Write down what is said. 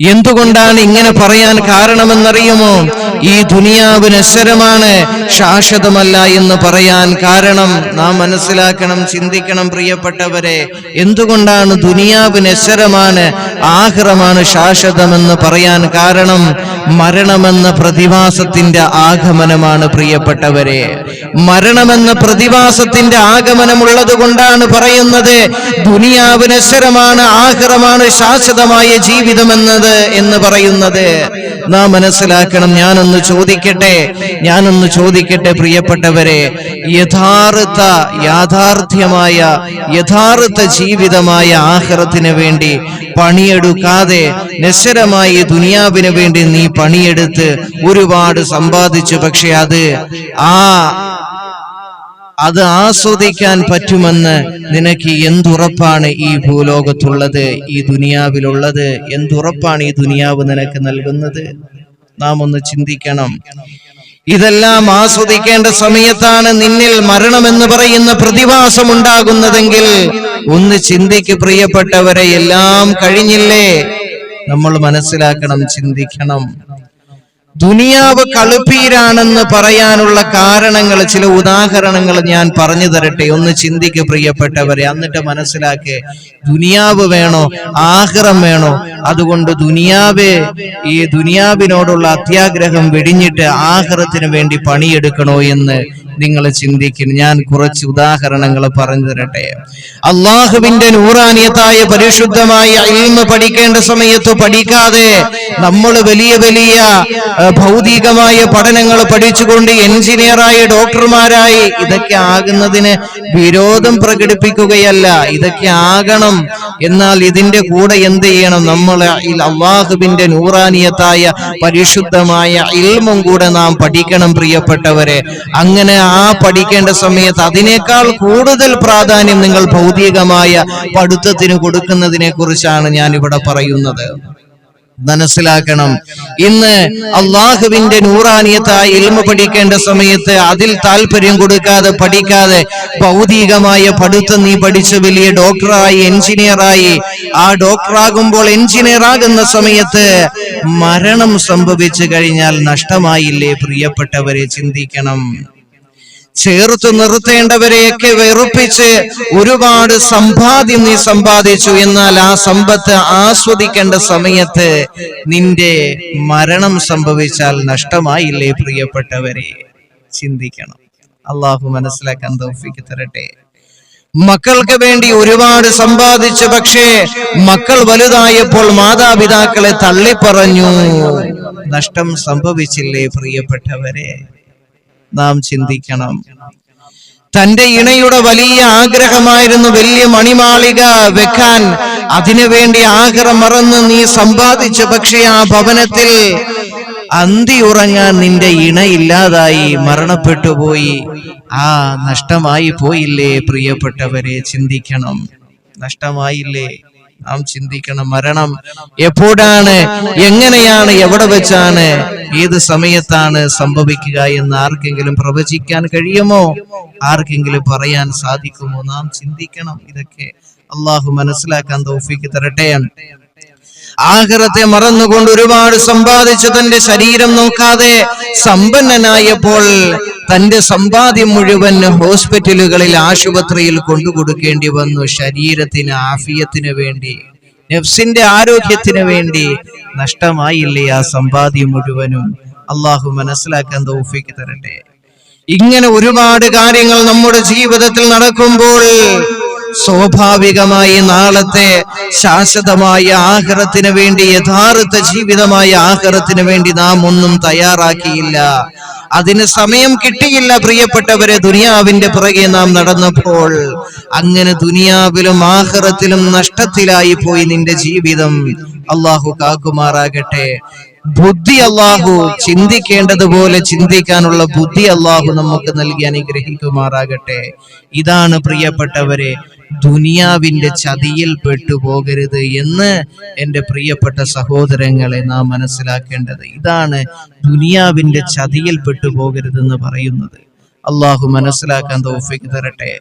എന്തുകൊണ്ടാണ് ഇങ്ങനെ പറയാൻ കാരണമെന്നറിയുമോ? ഈ ദുനിയാവ് നശ്വരമാണ് ശാശ്വതമല്ല എന്ന് പറയാൻ കാരണം. നാം മനസ്സിലാക്കണം ചിന്തിക്കണം പ്രിയപ്പെട്ടവരെ. എന്തുകൊണ്ടാണ് ദുനിയാവ് നശ്വരമാണ് ആഹ്റമാണ് ശാശ്വതമെന്ന് പറയാൻ കാരണം? മരണമെന്ന പ്രതിഭാസത്തിന്റെ ആഗമനമാണ് പ്രിയപ്പെട്ടവരെ. മരണമെന്ന പ്രതിഭാസത്തിന്റെ ആഗമനമുള്ളത് കൊണ്ടാണ് പറയുന്നത്. ദുനിയാവ് നശ്വരമാണ് ആഹ്റമാണ് ശാശ്വതമായ ജീവിതമെന്നത്. എന്ന് പറയുന്നത്. നാം മനസ്സിലാക്കണം ഞാനൊന്ന് ചോദിക്കട്ടെ ഞാനൊന്ന് ചോദിക്കട്ടെ പ്രിയപ്പെട്ടവരെ. യഥാർത്ഥ യാഥാർത്ഥ്യമായ യഥാർത്ഥ ജീവിതമായ ആഹ്റത്തിന് വേണ്ടി പണിയെടുക്കാതെ നിശ്ചരമായി ദുനിയാവിന് വേണ്ടി നീ പണിയെടുത്ത് ഒരുപാട് സമ്പാദിച്ചു. പക്ഷെ അത് ആ അത് ആസ്വദിക്കാൻ പറ്റുമെന്ന് നിനക്ക് എന്തുറപ്പാണ് ഈ ഭൂലോകത്തുള്ളത് ഈ ദുനിയാവിലുള്ളത്? എന്തുറപ്പാണ് ഈ ദുനിയാവ് നിനക്ക് നൽകുന്നത്? നാം ഒന്ന് ചിന്തിക്കണം. ഇതെല്ലാം ആസ്വദിക്കേണ്ട സമയത്താണ് നിന്നിൽ മരണമെന്ന് പറയുന്ന പ്രതിഭാസം ഉണ്ടാകുന്നതെങ്കിൽ ഒന്ന് ചിന്തിക്ക് പ്രിയപ്പെട്ടവരെ എല്ലാം കഴിഞ്ഞില്ലേ? നമ്മൾ മനസ്സിലാക്കണം ചിന്തിക്കണം. ദുനിയാവ് കളുപ്പീരാണെന്ന് പറയാനുള്ള കാരണങ്ങൾ ചില ഉദാഹരണങ്ങൾ ഞാൻ പറഞ്ഞു തരട്ടെ. ഒന്ന് ചിന്തിക്ക് പ്രിയപ്പെട്ടവരെ എന്നിട്ട് മനസ്സിലാക്കേ. ദുനിയാവ് വേണോ? ആഹ്റം വേണോ? അതുകൊണ്ട് ദുനിയാവ് ഈ ദുനിയാവിനോടുള്ള അത്യാഗ്രഹം വെടിഞ്ഞിട്ട് ആഹ്റത്തിന് വേണ്ടി പണിയെടുക്കണോ എന്ന് നിങ്ങൾ ചിന്തിക്കുന്നു. ഞാൻ കുറച്ച് ഉദാഹരണങ്ങൾ പറഞ്ഞു തരട്ടെ. അള്ളാഹുവിന്റെ നൂറാനിയത്തായ പരിശുദ്ധമായ അയിമ പഠിക്കേണ്ട സമയത്ത് പഠിക്കാതെ നമ്മൾ വലിയ വലിയ ഭൗതികമായ പഠനങ്ങൾ പഠിച്ചുകൊണ്ട് എഞ്ചിനീയറായി ഡോക്ടർമാരായി ഇതൊക്കെ ആകുന്നതിന് വിരോധം പ്രകടിപ്പിക്കുകയല്ല. ഇതൊക്കെ ആകണം. എന്നാൽ ഇതിന്റെ കൂടെ എന്ത് ചെയ്യണം? നമ്മൾ അള്ളാഹുവിന്റെ നൂറാനിയത്തായ പരിശുദ്ധമായ ഇൽമും കൂടെ നാം പഠിക്കണം പ്രിയപ്പെട്ടവരെ. അങ്ങനെ ആ പഠിക്കേണ്ട സമയത്ത് അതിനേക്കാൾ കൂടുതൽ പ്രാധാന്യം നിങ്ങൾ ഭൗതികമായ പഠിത്തത്തിന് കൊടുക്കുന്നതിനെ കുറിച്ചാണ് ഞാൻ ഇവിടെ പറയുന്നത്. മനസ്സിലാക്കണം. ഇന്ന് അള്ളാഹുവിന്റെ നൂറാനിയത്തായ ഇൽമ പഠിക്കേണ്ട സമയത്ത് അതിൽ താല്പര്യം കൊടുക്കാതെ പഠിക്കാതെ ഭൗതികമായ പഠിത്തം നീ പഠിച്ച വലിയ ഡോക്ടറായി എഞ്ചിനീയറായി ആ ഡോക്ടറാകുമ്പോൾ എഞ്ചിനീയർ ആകുന്ന സമയത്ത് മരണം സംഭവിച്ചു കഴിഞ്ഞാൽ നഷ്ടമായില്ലേ പ്രിയപ്പെട്ടവരെ ചിന്തിക്കണം. ചേർത്ത് നിർത്തേണ്ടവരെയൊക്കെ വെറുപ്പിച്ച് ഒരുപാട് സമ്പാദ്യം നീ സമ്പാദിച്ചു എന്നാൽ ആ സമ്പത്ത് ആസ്വദിക്കേണ്ട സമയത്ത് നിന്റെ മരണം സംഭവിച്ചാൽ നഷ്ടമായില്ലേ പ്രിയപ്പെട്ടവരെ? ചിന്തിക്കണം. അള്ളാഹു മനസ്സിലാക്കാൻ തോഫിക്ക് തരട്ടെ. മക്കൾക്ക് വേണ്ടി ഒരുപാട് സമ്പാദിച്ചു പക്ഷേ മക്കൾ വലുതായപ്പോൾ മാതാപിതാക്കളെ തള്ളിപ്പറഞ്ഞു. നഷ്ടം സംഭവിച്ചില്ലേ പ്രിയപ്പെട്ടവരെ? നാം ചിന്തിക്കണം. തന്റെ ഇണയുടെ വലിയ ആഗ്രഹമായിരുന്നു വലിയ മണിമാളിക വെക്കാൻ. അതിനുവേണ്ടി ആഗ്രഹം മറന്ന് നീ സമ്പാദിച്ചു പക്ഷേ ആ ഭവനത്തിൽ അന്തി ഉറങ്ങാൻ നിന്റെ ഇണ ഇല്ലാതായി മരണപ്പെട്ടു പോയി. ആ നഷ്ടമായി പോയില്ലേ പ്രിയപ്പെട്ടവരെ ചിന്തിക്കണം. നഷ്ടമായില്ലേ? നാം ചിന്തിക്കണം. മരണം എപ്പോഴാണ്? എങ്ങനെയാണ്? എവിടെ വെച്ചാണ്? ഏത് സമയത്താണ് സംഭവിക്കുക എന്ന് ആർക്കെങ്കിലും പ്രവചിക്കാൻ കഴിയുമോ? ആർക്കെങ്കിലും പറയാൻ സാധിക്കുമോ? നാം ചിന്തിക്കണം. ഇതൊക്കെ അള്ളാഹു മനസ്സിലാക്കാൻ തൗഫീക്ക് തരട്ടെ. ആഗ്രഹത്തെ മറന്നുകൊണ്ട് ഒരുപാട് സമ്പാദിച്ചു തന്റെ ശരീരം നോക്കാതെ സമ്പന്നനായപ്പോൾ തന്റെ സമ്പാദ്യം മുഴുവൻ ഹോസ്പിറ്റലുകളിൽ ആശുപത്രിയിൽ കൊണ്ടുകൊടുക്കേണ്ടി വന്നു. ശരീരത്തിന് ആഫിയത്തിന് വേണ്ടി. നഫ്സിന്റെ ആരോഗ്യത്തിന് വേണ്ടി നഷ്ടമായില്ലേ ആ സമ്പാദ്യം മുഴുവനും? അള്ളാഹു മനസ്സിലാക്കാൻ തോഫിക്ക് തരട്ടെ. ഇങ്ങനെ ഒരുപാട് കാര്യങ്ങൾ നമ്മുടെ ജീവിതത്തിൽ നടക്കുമ്പോൾ സ്വാഭാവികമായി നാളത്തെ ശാശ്വതമായ ആഹാരത്തിന് വേണ്ടി യഥാർത്ഥ ജീവിതമായ ആഹാരത്തിന് വേണ്ടി നാം ഒന്നും തയ്യാറാക്കിയില്ല. അതിന് സമയം കിട്ടിയില്ല പ്രിയപ്പെട്ടവരെ. ദുനിയാവിന്റെ പുറകെ നാം നടന്നപ്പോൾ അങ്ങനെ ദുനിയാവിലും ആഹ്റത്തിലും നഷ്ടത്തിലായി പോയി നിന്റെ ജീവിതം. അള്ളാഹു കാക്കുമാറാകട്ടെ. ബുദ്ധി അള്ളാഹു ചിന്തിക്കേണ്ടതുപോലെ ചിന്തിക്കാനുള്ള ബുദ്ധി അള്ളാഹു നമുക്ക് നൽകി അനുഗ്രഹിക്കുമാറാകട്ടെ. ഇതാണ് പ്രിയപ്പെട്ടവരെ ദുനിയാവിന്റെ ചതിയിൽ പെട്ടുപോകരുത് എന്ന് എന്റെ പ്രിയപ്പെട്ട സഹോദരങ്ങളെ നാം മനസ്സിലാക്കേണ്ടത്. ഇതാണ് ദുനിയാവിന്റെ ചതിയിൽ പെട്ടുപോകരുതെന്ന് പറയുന്നത്. അള്ളാഹു മനസ്സിലാക്കാൻ തോഫിക്ക് തരട്ടെ.